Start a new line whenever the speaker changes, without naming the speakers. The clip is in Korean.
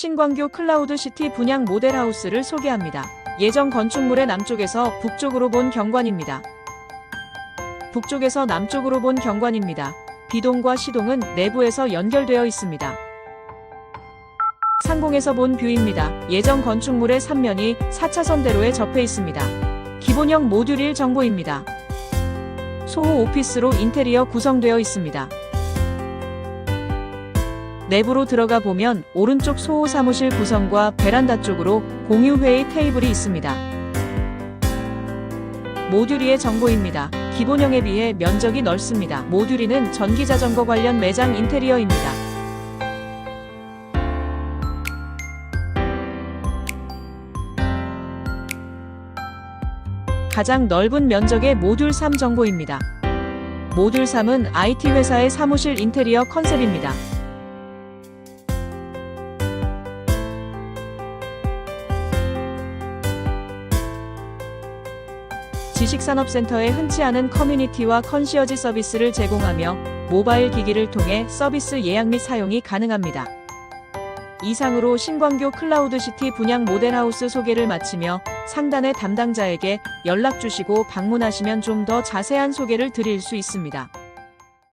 신광교 클라우드 시티 분양 모델하우스를 소개합니다. 예정 건축물의 남쪽에서 북쪽으로 본 경관입니다. 북쪽에서 남쪽으로 본 경관입니다. 비동과 시동은 내부에서 연결되어 있습니다. 상공에서 본 뷰입니다. 예정 건축물의 3면이 4차선 대로에 접해 있습니다. 기본형 모듈 1 정보입니다. 소호 오피스로 인테리어 구성되어 있습니다. 내부로 들어가 보면 오른쪽 소호 사무실 구성과 베란다 쪽으로 공유 회의 테이블이 있습니다. 모듈 2의 정보입니다. 기본형에 비해 면적이 넓습니다. 모듈 2는 전기 자전거 관련 매장 인테리어입니다. 가장 넓은 면적의 모듈 3 정보입니다. 모듈 3은 IT 회사의 사무실 인테리어 컨셉입니다. 지식산업센터에 흔치 않은 커뮤니티와 컨시어지 서비스를 제공하며 모바일 기기를 통해 서비스 예약 및 사용이 가능합니다. 이상으로 신광교 클라우드시티 분양 모델하우스 소개를 마치며 상단의 담당자에게 연락 주시고 방문하시면 좀 더 자세한 소개를 드릴 수 있습니다.